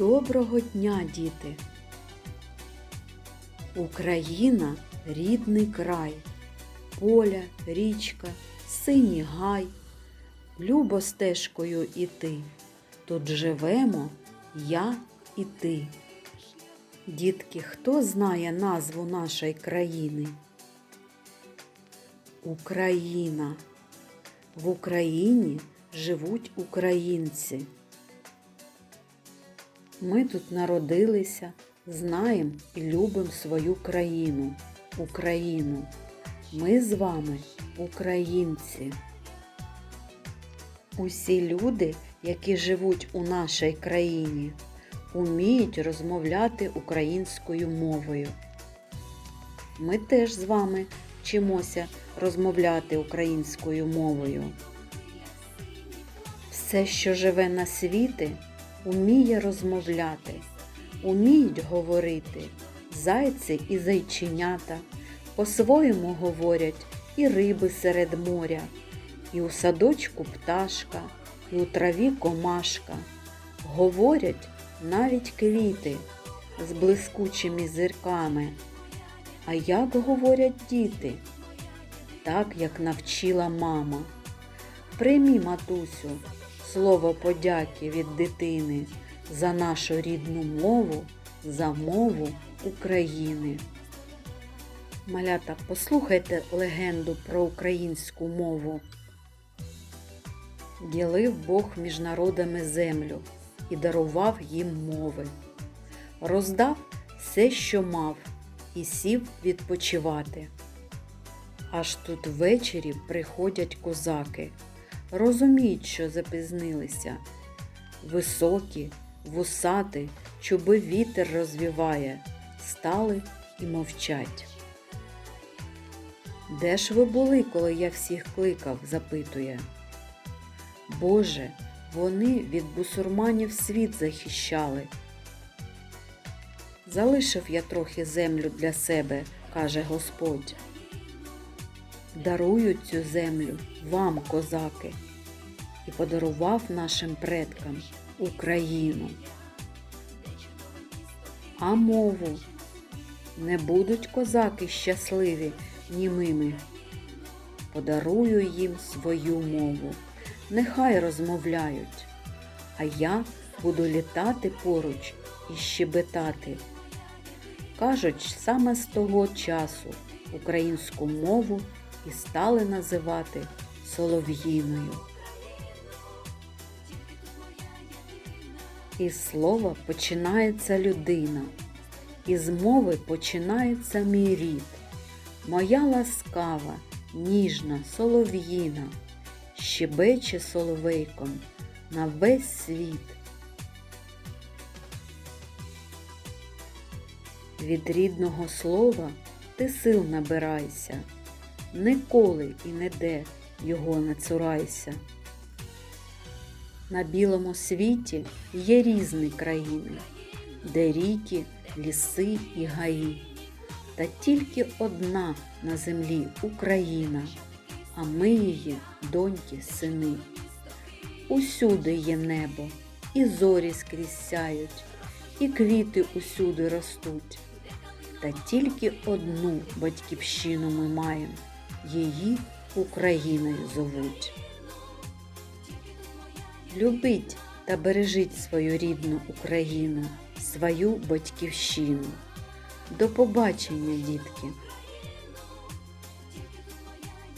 Доброго дня, діти! Україна рідний край, поля, річка, синій гай, любо стежкою іти. Тут живемо я і ти. Дітки, хто знає назву нашої країни? Україна. В Україні живуть українці. Ми тут народилися, знаємо і любимо свою країну, Україну. Ми з вами українці. Усі люди, які живуть у нашій країні, уміють розмовляти українською мовою. Ми теж з вами вчимося розмовляти українською мовою. Все, що живе на світі, уміє розмовляти, уміють говорити зайці і зайченята, по-своєму говорять і риби серед моря, і у садочку пташка, і у траві комашка. Говорять навіть квіти з блискучими зірками. А як говорять діти? Так, як навчила мама. Приймі, матусю, слово подяки від дитини за нашу рідну мову, за мову України. Малята, послухайте легенду про українську мову. Ділив Бог між народами землю і дарував їм мови. Роздав все, що мав, і сів відпочивати. Аж тут ввечері приходять козаки, розуміють, що запізнилися. Високі, вусати, чуби вітер розвіває, стали і мовчать. Де ж ви були, коли я всіх кликав? запитує. Боже, вони від бусурманів світ захищали. Залишив я трохи землю для себе, каже Господь. Дарую цю землю вам, козаки, і подарував нашим предкам Україну. А мову не будуть козаки щасливі німими. Подарую їм свою мову, нехай розмовляють, а я буду літати поруч і щебетати. Кажуть, саме з того часу українську мову і стали називати солов'їною. Із слова починається людина, із мови починається мій рід, моя ласкава, ніжна солов'їна, щебече соловейком на весь світ. Від рідного слова ти сил набирайся, ніколи і не де його не цурайся. На білому світі є різні країни, де ріки, ліси і гаї, та тільки одна на землі Україна, а ми її доньки, сини. Усюди є небо, і зорі скрізь сяють, і квіти усюди ростуть. Та тільки одну батьківщину ми маємо, її Україною зовуть. Любіть та бережіть свою рідну Україну, свою батьківщину. До побачення, дітки!